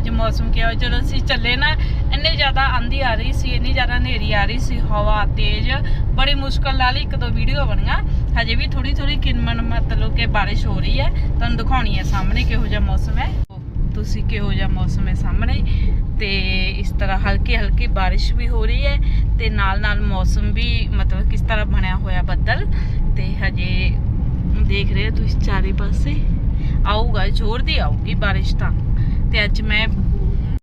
ਅੱਜ ਮੌਸਮ ਕਿਹਾ ਜਦੋਂ ਅਸੀਂ ਚੱਲੇ ਨਾ, ਇੰਨੇ ਜ਼ਿਆਦਾ ਆਂਦੀ ਆ ਰਹੀ ਸੀ, ਇੰਨੀ ਜ਼ਿਆਦਾ ਹਨੇਰੀ ਆ ਰਹੀ ਸੀ, ਹਵਾ ਤੇਜ਼, ਬੜੀ ਮੁਸ਼ਕਲ ਨਾਲ ਇੱਕ ਦੋ ਵੀਡੀਓ ਬਣੀਆਂ। ਹਜੇ ਵੀ ਥੋੜੀ ਥੋੜੀ ਕਿਨਮਨ ਮਤਲਬ ਕਿ ਬਾਰਿਸ਼ ਹੋ ਰਹੀ ਹੈ। ਤੁਹਾਨੂੰ ਦਿਖਾਉਣੀ ਹੈ ਸਾਹਮਣੇ ਕਿਹੋ ਜਿਹਾ ਮੌਸਮ ਹੈ। ਤੁਸੀਂ ਕਿਹੋ ਜਿਹਾ ਮੌਸਮ ਹੈ ਸਾਹਮਣੇ। ਤੇ ਇਸ ਤਰ੍ਹਾਂ ਹਲਕੀ ਹਲਕੀ ਬਾਰਿਸ਼ ਵੀ ਹੋ ਰਹੀ ਹੈ ਤੇ ਨਾਲ ਨਾਲ ਮੌਸਮ ਵੀ ਮਤਲਬ ਕਿਸ ਤਰ੍ਹਾਂ ਬਣਿਆ ਹੋਇਆ ਬੱਦਲ। ਤੇ ਹਜੇ ਦੇਖ ਰਹੇ ਹੋ ਤੁਸੀਂ ਚਾਰੇ ਪਾਸੇ। ਆਊਗਾ, ਜ਼ੋਰ ਦੀ ਆਊਗੀ ਬਾਰਿਸ਼ ਤਾਂ। ਤੇ ਅੱਜ ਮੈਂ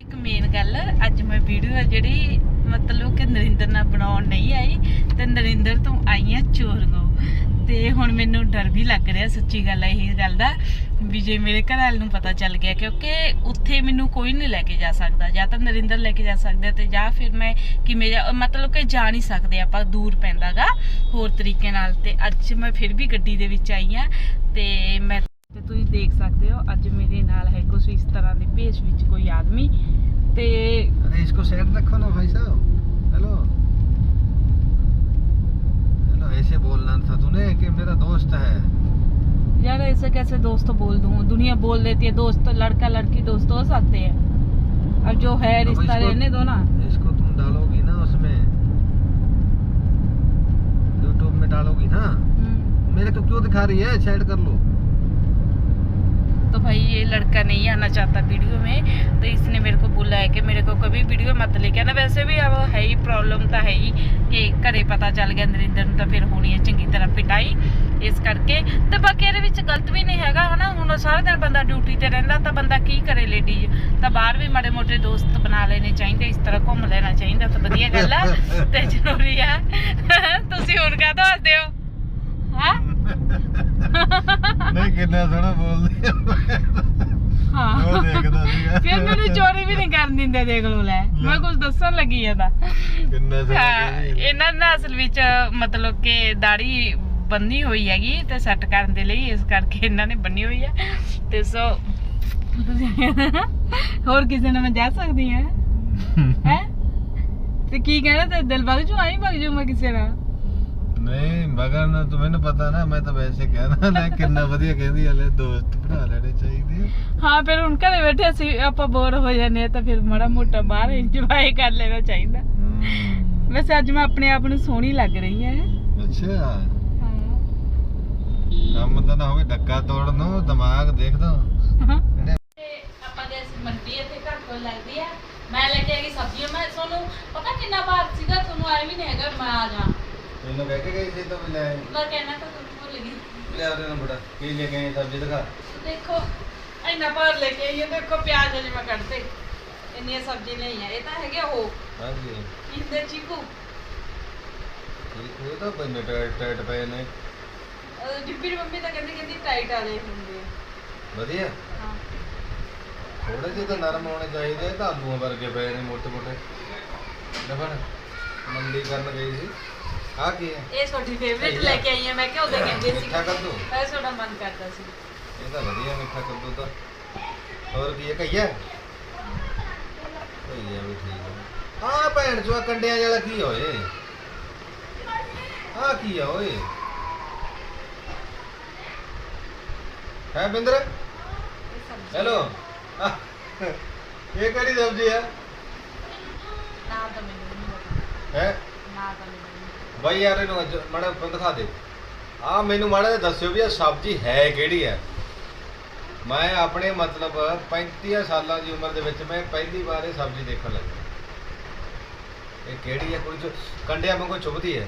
ਇੱਕ ਮੇਨ ਗੱਲ, ਅੱਜ ਮੈਂ ਵੀਡੀਓ ਹੈ ਜਿਹੜੀ ਮਤਲਬ ਕਿ ਨਰਿੰਦਰ ਨਾਲ ਬਣਾਉਣ ਨਹੀਂ ਆਈ ਤੇ ਨਰਿੰਦਰ ਤੋਂ ਆਈ ਆ ਚੋਰਗੋ ਤੇ ਹੁਣ ਮੈਨੂੰ ਡਰ ਵੀ ਲੱਗ ਰਿਹਾ ਸੱਚੀ ਗੱਲ ਹੈ ਇਹ ਗੱਲ ਦਾ, ਵੀ ਜੇ ਮੇਰੇ ਘਰ ਵਾਲੇ ਨੂੰ ਪਤਾ ਚੱਲ ਗਿਆ ਕਿਉਂਕਿ ਉੱਥੇ ਮੈਨੂੰ ਕੋਈ ਨਹੀਂ ਲੈ ਕੇ ਜਾ ਸਕਦਾ, ਜਾਂ ਤਾਂ ਨਰਿੰਦਰ ਲੈ ਕੇ ਜਾ ਸਕਦਾ ਤੇ ਜਾਂ ਫਿਰ ਮੈਂ ਕਿਵੇਂ ਜਾ- ਮਤਲਬ ਕਿ ਜਾ ਨਹੀਂ ਸਕਦੇ ਆਪਾਂ, ਦੂਰ ਪੈਂਦਾਗਾ ਹੋਰ ਤਰੀਕੇ ਨਾਲ। ਤੇ ਅੱਜ ਮੈਂ ਫਿਰ ਵੀ ਗੱਡੀ ਦੇ ਵਿੱਚ ਆਈ ਆ ਤੇ ਮੈਂ ਦੇਖ ਸਕਦੇ ਹੋ ਅੱਜ ਮੇਰੇ ਨਾਲ ਹੈ ਕੁਛ ਇਸ ਤਰ੍ਹਾਂ ਦੇ ਭੇਸ ਵਿੱਚ ਕੋਈ ਆਦਮੀ ਤੇ अरे इसको सेट रखो ना भाई साहब हेलो हेलो ऐसे बोलना था तूने कि मेरा दोस्त है यार ऐसे कैसे दोस्त बोल दूं दुनिया बोल देती है दोस्त लड़का लड़की दोस्त हो सकते हैं अब जो है अब रिश्ता इसको- रहने दो ना इसको तुम डालोगी ना उसमें यूट्यूब में डालोगी ना हम्म, मेरे को क्यों दिखा रही है सेट कर लो तो भाई ये लड़का नहीं आना चाहता वीडियो में तो इसने मेरे को बोला है कि मेरे को कभी वीडियो मत लेके आना वैसे भी अब है ही प्रॉब्लम ਤਾਂ ਹੈ ਹੀ ਕਿ ਘਰੇ ਪਤਾ ਚੱਲ ਗਿਆ ਨਰਿੰਦਰ ਨੂੰ ਤਾਂ ਫਿਰ ਹੋਣੀ ਹੈ ਚੰਗੀ ਤਰ੍ਹਾਂ ਪਿਟਾਈ ਇਸ ਕਰਕੇ ਤੇ ਬਾਕੀ ਇਹਦੇ ਵਿੱਚ ਗਲਤ ਵੀ ਨਹੀਂ ਹੈਗਾ ਹਨਾ ਹੁਣ ਸਾਰਾ ਦਿਨ ਬੰਦਾ ਡਿਊਟੀ ਤੇ ਰਹਿੰਦਾ ਤਾਂ ਬੰਦਾ ਕੀ ਕਰੇ ਲੇਡੀਜ਼ ਤਾਂ ਬਾਹਰ ਵੀ ਮਾੜੇ ਮੋਟੇ ਦੋਸਤ ਬਣਾ ਲੈਣੇ ਚਾਹੀਦੇ ਇਸ ਤਰ੍ਹਾਂ ਘੁੰਮ ਲੈਣਾ ਚਾਹੀਦਾ ਤਾਂ ਵਧੀਆ ਗੱਲ ਆ ਤੇ ਕਿੰਨਾ ਸੋਹਣਾ ਬੋਲਦੀ ਹਾਂ। ਉਹ ਦੇਖਦਾ ਚੋਰੀ ਵੀ ਨਹੀਂ ਕਰਨ ਦਿੰਦੇ ਦੇਖ ਲੋ। ਲੈ। ਮੈਂ ਕੁਝ ਦੱਸਣ ਲੱਗੀ ਆ ਤਾਂ। ਇਹਨਾਂ ਦਾ ਅਸਲ ਵਿੱਚ ਮਤਲਬ ਕਿ ਦਾੜੀ ਬੰਨੀ ਹੋਈ ਹੈਗੀ ਤੇ ਸੈੱਟ ਕਰਨ ਦੇ ਲਈ ਇਸ ਕਰਕੇ ਇਹਨਾਂ ਨੇ ਬੰਨੀ ਹੋਈ ਹੈ ਤੇ ਸੋ ਹੋਰ ਕਿਸੇ ਨਾਲ ਮੈਂ ਜਾ ਸਕਦੀ ਹਾਂ ਹੈ? ਤੇ ਕੀ ਕਹਿੰਦਾ ਤੇ ਦਿਲਬਾਗ ਜੋ ਆਈ ਭਗ ਜੋ ਮੈਂ ਕਿਸੇ ਨਾਲ? ਨਹੀਂ ਮਗਰ ਨਾ ਤੂੰ ਮੈਨੂੰ ਪਤਾ ਨਾ ਮੈਂ ਤਾਂ ਵੈਸੇ ਕਹਿਣਾ ਲੈ ਕਿੰਨਾ ਵਧੀਆ ਕਹਿੰਦੀ ਹਲੇ ਦੋਸਤ ਬਣਾ ਲੈਣੇ ਚਾਹੀਦੇ ਆ। ਹਾਂ ਫਿਰ ਹੁਣ ਘਰੇ ਬੈਠੇ ਅਸੀਂ ਆਪਾਂ ਬੋਰ ਹੋ ਜਾਂਦੇ ਆ ਤਾਂ ਫਿਰ ਮਾੜਾ ਮੋਟਾ ਬਾਹਰ ਇੰਜੋਏ ਕਰ ਲੈਣਾ ਚਾਹੀਦਾ। ਵੈਸੇ ਅੱਜ ਮੈਂ ਆਪਣੇ ਆਪ ਨੂੰ ਸੋਹਣੀ ਲੱਗ ਰਹੀ ਹਾਂ। ਅੱਛਾ। ਹਾਂ। ਕੰਮ ਤਾਂ ਨਾ ਹੋਵੇ ਡੱਕਾ ਤੋੜਨ ਨੂੰ ਦਿਮਾਗ ਦੇਖ ਦੋ ਆਪਾਂ ਦੇ ਮੰਡੀ ਇੱਥੇ ਘਰ ਕੋਲ ਲੱਗਦੀ ਆ। ਮੈਂ ਲੈ ਕੇ ਆਈ ਸਬਜ਼ੀਆਂ ਮੈਂ ਤੁਹਾਨੂੰ ਪਤਾ ਕਿੰਨਾ ਭਾਰ ਸੀਗਾ? ਤੁਹਾਨੂੰ ਆਏ ਵੀ ਨਹੀਂ ਹੈਗਾ ਮੈਂ ਆ ਜਾ। ਤੈਨੂੰ ਕਹਿ ਕੇ ਗਈ ਸੀ ਤਾਂ ਵੀ ਲੈ ਮੈਂ ਕਹਿਣਾ ਤਾਂ ਤੁਹਾਨੂੰ ਭੁੱਲ ਗਈ। ਲਿਆ ਦੇ ਨਾ ਬੜਾ। ਕੀ ਲੈ ਕੇ ਆਈ ਸਬਜ਼ੀ ਦਿਖਾ। ਦੇਖੋ ਇੰਨਾ ਭਾਰ ਲੈ ਕੇ ਆਈ ਹਾਂ ਦੇਖੋ ਪਿਆਜ਼ ਅਜੇ ਮੈਂ ਕੱਢਦੇ ਇੰਨੀਆਂ ਸਬਜ਼ੀ ਨਹੀਂ ਆ ਇਹ ਤਾਂ ਹੈਗੇ ਉਹ। ਹਾਂਜੀ। ਇੰਦੇ ਚੀਕੂ। ਇਹ ਤਾਂ ਬੰਨੇ ਟਾਈਟ ਟਾਈਟ ਪਏ ਨੇ। ਅਹ ਦੀ ਮੰਮੀ ਤਾਂ ਕਹਿੰਦੀ ਕਹਿੰਦੀ ਟਾਈਟ ਵਾਲੇ ਹੁੰਦੇ ਆ। ਵਧੀਆ। ਹਾਂ। ਥੋੜੇ ਜਿਹੇ ਤਾਂ ਨਰਮ ਹੋਣੇ ਚਾਹੀਦੇ ਤਾਂ ਆਲੂਆਂ ਵਰਗੇ ਪਏ ਨੇ ਮੋਟੇ ਮੋਟੇ ਲਫਣ ਮੰਡੀ ਕਰਨ ਗਈ ਸੀ। ਆ ਕੀ ਹੈ? ਇਹ ਤੁਹਾਡੀ ਫੇਵਰੇਟ ਲੈ ਕੇ ਆਈ ਹਾਂ ਮੈਂ ਕਿਹਾ ਉਹਦੇ ਕਹਿੰਦੇ ਸੀ। ਮਿੱਠਾ ਕੱਦੂ? ਇਹ ਤੁਹਾਡਾ ਮਨ ਕਰਦਾ ਸੀ। ਇਹ ਤਾਂ ਵਧੀਆ ਮਿੱਠਾ ਕੱਦੂ ਤਾਂ। ਹੋਰ ਕੀ ਹੈ ਕਈਆ ਕਈਆ ਵੀ ਠੀਕ ਹੈ। ਆ ਭੈਣ ਆਹ ਕੰਡਿਆਂ ਵਾਲਾ ਕੀ ਹੋਏ ਆ ਕੀ ਆ ਓਏ? ਹੈ ਬਿੰਦਰ? ਹੈਲੋ? ਇਹ ਕਿਹੜੀ ਸਬਜ਼ੀ ਹੈ ਨਾ ਤਾਂ ਮੈਨੂੰ ਨਹੀਂ ਪਤਾ। ਹੈ? ਨਾ ਤਾਂ ਮੈਨੂੰ ਬਾਈ ਯਾਰ ਇਹਨੂੰ ਅੱਜ ਮਾੜਾ ਬੰਦ ਦਿਖਾ ਦੇ। ਆ ਮੈਨੂੰ ਮਾੜਾ ਜਿਹਾ ਦੱਸਿਓ ਵੀ ਇਹ ਸਬਜ਼ੀ ਹੈ ਕਿਹੜੀ ਹੈ? ਮੈਂ ਆਪਣੇ ਮਤਲਬ 35 ਸਾਲਾਂ ਦੀ ਉਮਰ ਦੇ ਵਿੱਚ ਮੈਂ ਪਹਿਲੀ ਵਾਰ ਇਹ ਸਬਜ਼ੀ ਦੇਖਣ ਲੱਗਾ। ਇਹ ਕਿਹੜੀ ਹੈ? ਕੋਈ ਕੰਡਿਆਂ ਵਾਂਗੂ ਚੁਭਦੀ ਹੈ।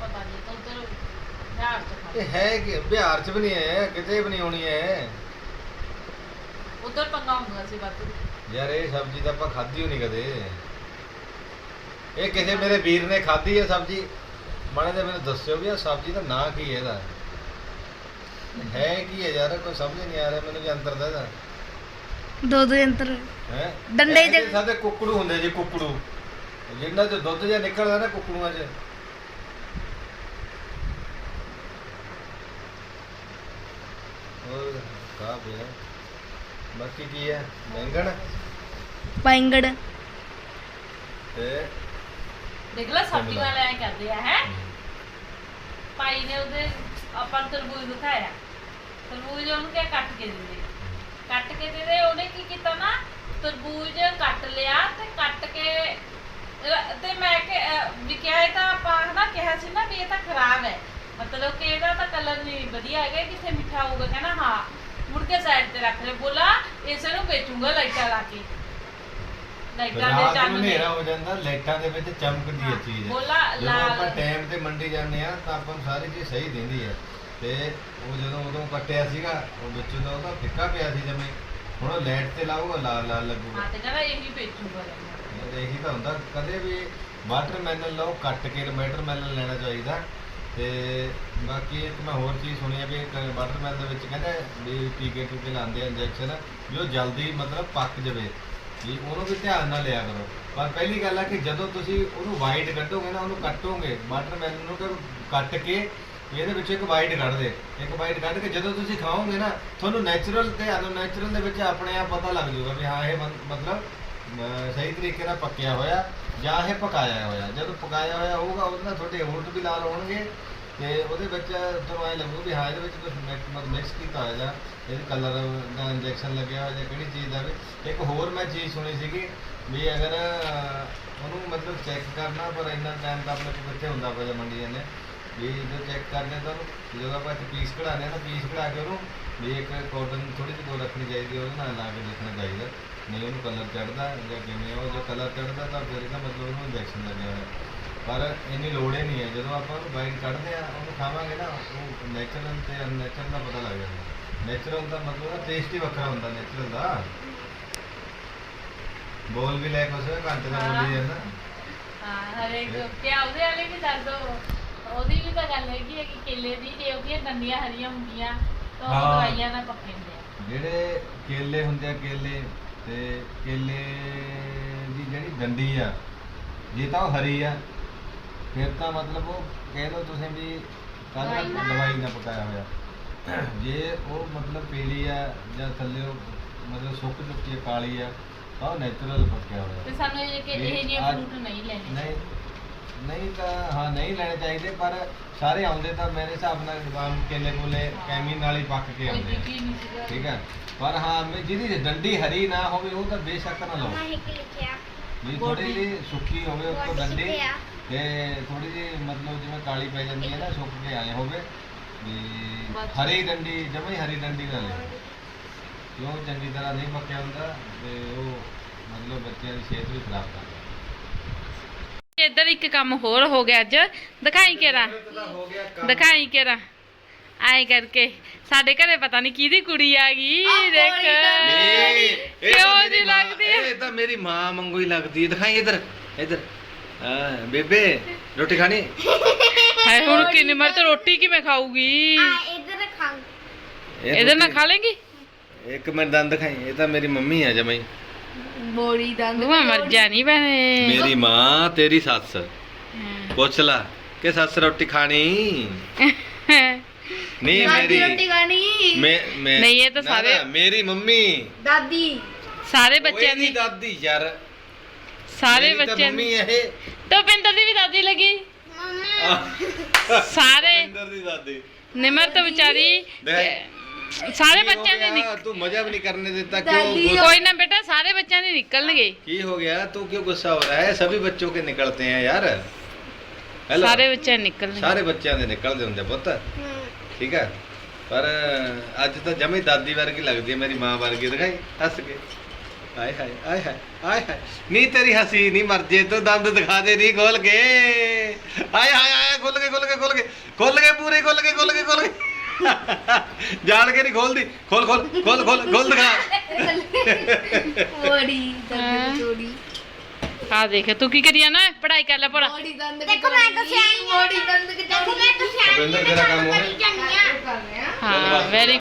ਪਤਾ ਨਹੀਂ ਤਾਂ ਉਧਰ ਬਿਹਾਰ ਚ ਖਾ ਇਹ ਹੈ ਕਿ ਬਿਹਾਰ 'ਚ ਵੀ ਨਹੀਂ ਹੈ ਕਿਤੇ ਵੀ ਨਹੀਂ ਹੋਣੀ ਹੈ। ਉਧਰ ਪੰਗਾ ਹੁੰਦਾ ਸੀ ਬਾਤੂ ਯਾਰ ਇਹ ਸਬਜ਼ੀ ਤਾਂ ਆਪਾਂ ਖਾਧੀ ਹੋ ਨਹੀਂ ਕਦੇ। ਇਹ ਕਿਸੇ ਮੇਰੇ ਵੀਰ ਨੇ ਖਾਧੀ ਹੈ ਸਬਜ਼ੀ? ਮਾੜਾ ਜਿਹਾ ਮੈਨੂੰ ਦੱਸਿਓ ਵੀ ਇਹ ਸਬਜ਼ੀ ਦਾ ਨਾਂ ਕੀ ਹੈ ਇਹਦਾ? ਹੈ ਕੀ ਹੈ ਯਾਰ? ਕੋਈ ਸਮਝ ਨਹੀਂ ਆ ਰਿਹਾ ਮੈਨੂੰ ਜੀ ਅੰਦਰ ਦਾ ਇਹਦਾ। ਦੋ ਦੋ ਯੰਤਰ ਹੈ? ਡੰਡੇ ਦੇ- ਸਾਡੇ ਕੁੱਕੜੂ ਹੁੰਦੇ ਜੀ ਕੁੱਕੜੂ। ਜਿੰਨਾ ਚ ਦੁੱਧ ਜਿਹਾ ਨਿਕਲਦਾ ਨਾ ਕੁੱਕੜੂਆਂ 'ਚ। ਹੋਰ ਕਾ ਪਿਆ ਬਾਕੀ ਕੀ ਹੈ? ਬੈਂਗਣ? ਪੈਂਗੜ। ਤੇ ਦੇਖ ਲੈ ਸਬਜ਼ੀ ਵਾਲੇ ਐ ਕਰਦੇ ਆ ਹੈ? ਭਾਈ ਨੇ ਉਹਦੇ ਆਪਾਂ ਨੂੰ ਤਰਬੂਜ ਦਿਖਾਇਆ। ਤਰਬੂਜ ਉਹਨੂੰ ਕਿਹਾ ਕੱਟ ਕੇ ਦੇ ਦੇ ਕੱਟ ਕੇ ਦੇ ਦੇ ਉਹਨੇ ਕੀ ਕੀਤਾ ਨਾ ਤਰਬੂਜ ਕੱਟ ਲਿਆ ਤੇ ਕੱਟ ਕੇ ਤੇ ਮੈਂ ਕਿ ਵੀ ਕਿਹਾ ਇਹ ਤਾਂ ਆਪਾਂ ਨਾ ਕਿਹਾ ਸੀ ਨਾ ਵੀ ਇਹ ਤਾਂ ਖਰਾਬ ਹੈ। ਮਤਲਬ ਕਿ ਇਹਦਾ ਤਾਂ ਕਲਰ ਨਹੀਂ ਵਧੀਆ ਹੈਗਾ ਕਿੱਥੇ ਮਿੱਠਾ ਹੋਊਗਾ ਕਹਿੰਦਾ ਹਾਂ। ਮੁੜ ਕੇ ਸਾਈਡ ਤੇ ਰੱਖ ਲੈ ਬੋਲਾ ਇਸੇ ਨੂੰ ਵੇਚੂਗਾ ਲਾਈਟਾਂ ਲਾ ਕੇ। ਲਾਈਟਾਂ ਦੇ ਰਾਤ ਨੂੰ ਹਨੇਰਾ ਹੋ ਜਾਂਦਾ ਲਾਈਟਾਂ ਦੇ ਵਿੱਚ ਚਮਕਦੀ ਹੈ ਚੀਜ਼। ਬੋਲਾ ਜਦੋਂ ਲਾਲ- ਆਪਾਂ ਟਾਈਮ ਤੇ ਮੰਡੀ ਜਾਂਦੇ ਆ ਤਾਂ ਆਪਾਂ ਨੂੰ ਸਾਰੀ ਚੀਜ਼ ਸਹੀ ਦਿੰਦੀ ਹੈ। ਤੇ ਉਹ ਜਦੋਂ ਉਦੋਂ ਕੱਟਿਆ ਸੀਗਾ ਉਹ ਵਿੱਚੋਂ ਦਾ ਉਹਦਾ ਫਿੱਕਾ ਪਿਆ ਸੀ ਜਮੇ। ਹੁਣ ਉਹ ਲਾਈਟ ਤੇ ਲਾਊਗਾ ਲਾਲ ਲਾਲ ਲੱਗੂਗਾ। ਹਾਂ ਤੇ ਕਹਿੰਦਾ ਇਹੀ ਵੇਚੂਗਾ। ਇਹੀ ਤਾਂ ਹੁੰਦਾ ਕਦੇ ਵੀ ਵਾਟਰਮੈਲਨ ਲਓ ਕੱਟ ਕੇ ਵਾਟਰਮੈਲਨ ਲੈਣਾ ਚਾਹੀਦਾ। ਤੇ ਬਾਕੀ ਇੱਕ ਮੈਂ ਹੋਰ ਚੀਜ਼ ਸੁਣੀ ਹੈ ਵੀ ਵਾਟਰਮੈਲਨ ਦੇ ਵਿੱਚ ਕਹਿੰਦੇ ਵੀ ਟੀਕੇ ਟੂਕੇ ਲਾਉਂਦੇ ਆ ਇੰਜੈਕਸ਼ਨ ਵੀ ਉਹ ਜਲਦੀ ਮਤਲਬ ਪੱਕ ਜਾਵੇ। ਜੀ, ਉਹਨੂੰ ਵੀ ਧਿਆਨ ਨਾਲ ਲਿਆ ਕਰੋ। ਪਰ ਪਹਿਲੀ ਗੱਲ ਆ ਕਿ ਜਦੋਂ ਤੁਸੀਂ ਉਹਨੂੰ ਵਾਈਡ ਕੱਢੋਗੇ ਨਾ, ਉਹਨੂੰ ਕੱਟੋਗੇ ਵਾਟਰਮੈਲਨ ਨੂੰ ਕਿ ਕੱਟ ਕੇ ਇਹਦੇ ਵਿੱਚ ਇੱਕ ਵਾਈਟ ਕੱਢ ਦੇ। ਇੱਕ ਵਾਈਟ ਕੱਢ ਕੇ ਜਦੋਂ ਤੁਸੀਂ ਖਾਓਗੇ ਨਾ, ਤੁਹਾਨੂੰ ਨੈਚੁਰਲ ਤੇ ਅਨਨੈਚੁਰਲ ਦੇ ਵਿੱਚ ਆਪਣੇ ਆਪ ਪਤਾ ਲੱਗ ਜਾਊਗਾ ਵੀ ਹਾਂ, ਇਹ ਮਨ- ਮਤਲਬ ਸਹੀ ਤਰੀਕੇ ਨਾਲ ਪੱਕਿਆ ਹੋਇਆ ਜਾਂ ਇਹ ਪਕਾਇਆ ਹੋਇਆ। ਜਦੋਂ ਪਕਾਇਆ ਹੋਇਆ ਹੋਊਗਾ, ਉਹਦੇ ਨਾਲ ਤੁਹਾਡੇ ਹੋਂਠ ਵੀ ਲਾਲ ਹੋਣਗੇ ਤੇ ਉਹਦੇ ਵਿੱਚ ਤੁਹਾਨੂੰ ਐ ਲੱਗੂ ਵੀ ਹਾਂ, ਇਹਦੇ ਵਿੱਚ ਕੁਝ ਮਤਲਬ ਮਿਕਸ ਕੀਤਾ ਹੋਇਆ ਜਾਂ ਇਹਦੇ ਕਲਰ ਦਾ ਇੰਜੈਕਸ਼ਨ ਲੱਗਿਆ ਹੋਇਆ ਜਾਂ ਕਿਹੜੀ ਚੀਜ਼ ਦਾ ਵੀ। ਇੱਕ ਹੋਰ ਮੈਂ ਚੀਜ਼ ਸੁਣੀ ਸੀਗੀ ਵੀ ਅਗਰ ਉਹਨੂੰ ਮਤਲਬ ਚੈੱਕ ਕਰਨਾ, ਪਰ ਇੰਨਾ ਟਾਈਮ ਤਾਂ ਆਪਣੇ ਕੋਲ ਕਿੱਥੇ ਹੁੰਦਾ ਪਿਆ ਮੰਡੀ ਜਾਂਦੇ। ਵੀ ਜਦੋਂ ਚੈੱਕ ਕਰਦੇ ਤਾਂ ਉਹਨੂੰ, ਜਦੋਂ ਆਪਾਂ ਇੱਕ ਪੀਸ ਕਢਾਉਂਦੇ ਆ ਤਾਂ ਪੀਸ ਕਢਾ ਕੇ ਉਹਨੂੰ ਵੀ ਇੱਕ ਕਾਟਨ ਥੋੜੀ ਜਿਹੀ ਦੋ ਰੱਖਣੀ ਚਾਹੀਦੀ ਉਹਦੇ ਨਾਲ ਲਾ ਕੇ ਦੇਖਣਾ ਚਾਹੀਦਾ। ਨਹੀਂ ਉਹਨੂੰ ਕਲਰ ਚੜਦਾ ਜਾਂ ਕਿਵੇਂ, ਉਹ ਜੇ ਕਲਰ ਚੜਦਾ ਤਾਂ ਫਿਰ ਇਹਦਾ ਮਤਲਬ ਉਹਨੂੰ ਇੰਜੈਕਸ਼ਨ ਲੱਗਿਆ ਹੋਇਆ। ਪਰ ਇੰਨੀ ਲੋੜ ਹੀ ਨਹੀਂ ਹੈ। ਜਦੋਂ ਆਪਾਂ ਉਹਨੂੰ ਬਾਈਟ ਕੱਢਦੇ ਆ ਉਹਨੂੰ ਖਾਵਾਂਗੇ ਨਾ ਉਹ ਨੈਚੁਰਲ ਤੇ ਅਨਨੈਚੁਰਲ ਦਾ ਪਤਾ ਲੱਗ ਜਾਂਦਾ। ਨੈਚੁਰਲ ਦਾ ਮਤਲਬ ਟੇਸਟ ਹੀ ਵੱਖਰਾ ਹੁੰਦਾ ਨੈਚੁਰਲ ਦਾ। ਬੋਲ ਵੀ ਲੈ ਕੁਛ ਘੰਟੇ ਦਾ ਬੋਲੀ ਜਾਂਦਾ। ਹਾਂ ਹਰੇਕ ਕਿਆ ਉਹਦੇ ਵਾਲੇ ਵੀ ਦੱਸ ਦੋ। ਉਹਦੀ ਵੀ ਤਾਂ ਗੱਲ ਹੈਗੀ ਹੈ ਕਿ ਕੇਲੇ ਦੀ ਜੇ ਉਹਦੀਆਂ ਡੰਡੀਆਂ ਹਰੀਆਂ ਹੁੰਦੀਆਂ ਤਾਂ ਉਹ ਹਾਂ। ਦਵਾਈਆਂ ਨਾਲ ਪੱਕੇ ਹੁੰਦੇ ਆ। ਜਿਹੜੇ ਕੇਲੇ ਹੁੰਦੇ ਆ ਕੇਲੇ ਤੇ ਕੇਲੇ ਦੀ ਜਿਹੜੀ ਡੰਡੀ ਆ ਜੇ ਤਾਂ ਹਰੀ ਆ ਫਿਰ ਤਾਂ ਮਤਲਬ ਉਹ ਕਹਿ ਲਓ ਤੁਸੀਂ ਵੀ ਕੱਲ ਦਵਾਈ ਨਾਲ ਪਕਾਇਆ ਹੋਇਆ। ਜੇ ਉਹ ਮਤਲਬ ਪੀਲੀ ਆ ਜਾਂ ਥੱਲੇ ਉਹ ਮਤਲਬ ਸੁੱਕ ਚੁੱਕੀ ਆ ਕਾਲੀ ਆ ਤਾਂ ਉਹ ਨੈਚੁਰਲ ਪੱਕਿਆ ਹੋਇਆ। ਤੇ ਸਾਨੂੰ ਇਹ ਕਿ ਇਹ ਜਿਹੇ ਫਰੂਟ ਨਹੀਂ ਲੈਣੇ ਨਹੀਂ ਨਹੀਂ ਤਾਂ ਹਾਂ ਨਹੀਂ ਲੈਣੇ ਚਾਹੀਦੇ ਪਰ ਸਾਰੇ ਆਉਂਦੇ ਤਾਂ ਮੇਰੇ ਹਿਸਾਬ ਨਾਲ ਆਮ ਕੇਲੇ ਕੋਲੇ ਕੈਮੀ ਨਾਲ ਹੀ ਪੱਕ ਕੇ ਆਉਂਦੇ ਆ। ਠੀਕ ਹੈ ਪਰ ਹਾਂ ਮੈਂ ਜਿਹਦੀ ਡੰਡੀ ਹਰੀ ਨਾ ਹੋਵੇ ਉਹ ਤਾਂ ਬੇਸ਼ੱਕ ਨਾ ਲਓ। ਲਿਖਿਆ। ਵੀ ਥੋੜੀ ਜਿਹੀ ਸੁੱਕੀ ਹੋਵੇ ਗੋਡੀ ਡੰਡੀ? ਤੇ ਥੋੜੀ ਜਿਹੀ ਮਤਲਬ ਜਿਵੇਂ ਕਾਲੀ ਪੈ ਜਾਂਦੀ ਹੈ ਨਾ ਸੁੱਕ ਕੇ ਆਏ ਹੋਵੇ ਵੀ। ਹਰੀ ਡੰਡੀ ਜਮਾਂ ਹੀ ਹਰੀ ਡੰਡੀ ਨਾ ਲੈ ਕਿਉਂ ਚੰਗੀ ਤਰ੍ਹਾਂ ਨਹੀਂ ਪੱਕਿਆ ਹੁੰਦਾ ਤੇ ਉਹ ਮਤਲਬ ਬੱਚਿਆਂ ਦੀ ਸਿਹਤ ਵੀ ਖਰਾਬ ਕਰਦਾ ਇੱਧਰ ਇੱਕ ਕੰਮ ਹੋਰ ਹੋ ਗਿਆ ਅੱਜ। ਦਿਖਾਈ ਕੰਮ ਦਿਖਾਈ ਕੇਰਾ ਆਏ ਕਰਕੇ। ਸਾਡੇ ਘਰੇ ਪਤਾ ਨਹੀਂ ਕਿਹਦੀ ਕੁੜੀ ਆ ਗਈ ਦੇਖ। ਨਹੀਂ, ਇਹ ਤਾਂ ਕਿਉਂ ਮੇਰੀ ਜੀ ਮਾਂ- ਲੱਗਦੀ ਇਹ ਤਾਂ ਮੇਰੀ ਮਾਂ ਵਾਂਗੂ ਹੀ ਲੱਗਦੀ ਹੈ। ਦਿਖਾਈ ਇੱਧਰ ਇੱਧਰ। ਹਾਂ ਬੇਬੇ ਰੋਟੀ ਖਾਣੀ? ਹਾਏ ਹੁਣ ਕਿੰਨੀ ਮਰ ਤਾਂ ਰੋਟੀ ਕਿਵੇਂ ਖਾਊਗੀ? ਇਧਰ ਖਾਂ। ਇਹ ਇਹਦੇ ਨਾਲ ਰੋਟੀ- ਖਾ ਲੇਗੀ? ਇੱਕ ਮਿੰਟ ਦੰਦ ਦਿਖਾਈ ਇਹ ਤਾਂ ਮੇਰੀ ਮੰਮੀ ਆ ਜਮਾਈ। ਬੋੜੀ ਦੰਦ ਤੂੰ ਮਰ ਜਾਣੀ ਭੈਣੇ। ਮੇਰੀ ਮਾਂ ਤੇਰੀ ਸੱਸ। ਪੁੱਛ ਲਾ ਕਿ ਸੱਸ ਰੋਟੀ ਖਾਣੀ? ਨਹੀਂ ਦਾਦੀ ਮੇਰੀ ਰੋਟੀ ਖਾਣੀ? ਮੈਂ ਮੈਂ ਨਹੀਂ, ਇਹ ਤਾਂ ਨਾ, ਸਾਰੇ- ਨਾ, ਮੇਰੀ ਮੰਮੀ। ਦਾਦੀ। ਸਾਰੇ ਬੱਚਿਆਂ ਦੀ ਦਾਦੀ ਯਾਰ। ਸਾਰੇ ਮੇਰੀ ਤਾਂ ਬੱਚਿਆਂ ਮੰਮੀ ਦੀ ਇਹ ਤੋਂ ਪਿੰਦਰ ਦੀ ਵੀ ਦਾਦੀ ਲੱਗੀ ਸਾਰੇ ਇੰਦਰ ਦੀ ਦਾਦੀ ਨਿਮਰਤ ਵਿਚਾਰੀ ਦੇਖ। ਸਾਰੇ ਕੀ ਹੋ ਬੱਚਿਆਂ ਦੇ ਗਿਆ? ਨਿਕ- ਤੂੰ ਮਜ਼ਾ ਵੀ ਨਹੀਂ ਕਰਨੇ ਦਿੱਤਾ ਦਾਦੀ क्यों ਕੋਈ ਨਾ ਬੇਟਾ ਸਾਰੇ ਬੱਚਿਆਂ ਦੇ ਨਿਕਲਣਗੇ ਕੀ ਹੋ गया तू क्यों गुस्सा हो रहा है सभी बच्चों के निकलते हैं यार हेलो ਸਾਰੇ ਬੱਚੇ ਨਿਕਲਣਗੇ ਸਾਰੇ ਬੱਚਿਆਂ ਦੇ ਨਿਕਲਦੇ ਹੁੰਦੇ ਪੁੱਤ ਠੀਕ ਹੈ ਪਰ ਅੱਜ ਤਾਂ ਜਮੇ ਦਾਦੀ ਵਰਗੀ ਲੱਗਦੀ ਹੈ ਮੇਰੀ ਮਾਂ ਵਰਗੀ ਦਿਖਾਈ ਹੱਸ ਕੇ ਆਏ ਹਾਏ ਆਏ ਹਾਏ ਆਏ ਹਾਏ। ਨਹੀਂ ਤੇਰੀ ਹਸੀ ਨਹੀਂ ਮਰ ਜੇ ਤੂੰ ਦੰਦ ਦਿਖਾ ਦੇ ਨਹੀਂ ਖੋਲ ਕੇ। ਆਏ ਹਾਏ ਆਏ ਖੁੱਲ ਕੇ ਖੁੱਲ ਕੇ ਖੁੱਲ ਕੇ ਖੁੱਲ ਕੇ ਪੂਰੇ ਖੁੱਲ ਕੇ ਖੁੱਲ ਕੇ ਖੁੱਲ ਕੇ ਜਾਣ ਕੇ ਨਹੀਂ ਖੋਲਦੀ। ਖੋਲ ਖੋਲ ਖੋਲ ਖੋਲ ਖੋਲ ਦਿਖਾ। ਹਾਂ। ਦੰਦ ਚੋੜੀ ਆ ਦੇਖ ਤੂੰ ਕੀ ਕਰੀਆ ਨਾ ਪੜਾਈ ਕਰ ਲੈ ਪੜਾ ਬੋੜੀ ਦੰਦ ਦੇਖੋ ਮੈਂ ਤਾਂ ਸਿਆਣੀ ਬੋੜੀ ਦੰਦ ਦੇਖੋ ਮੈਂ ਤਾਂ ਰਿਹਾ ਹਾਂ ਵੈਰੀ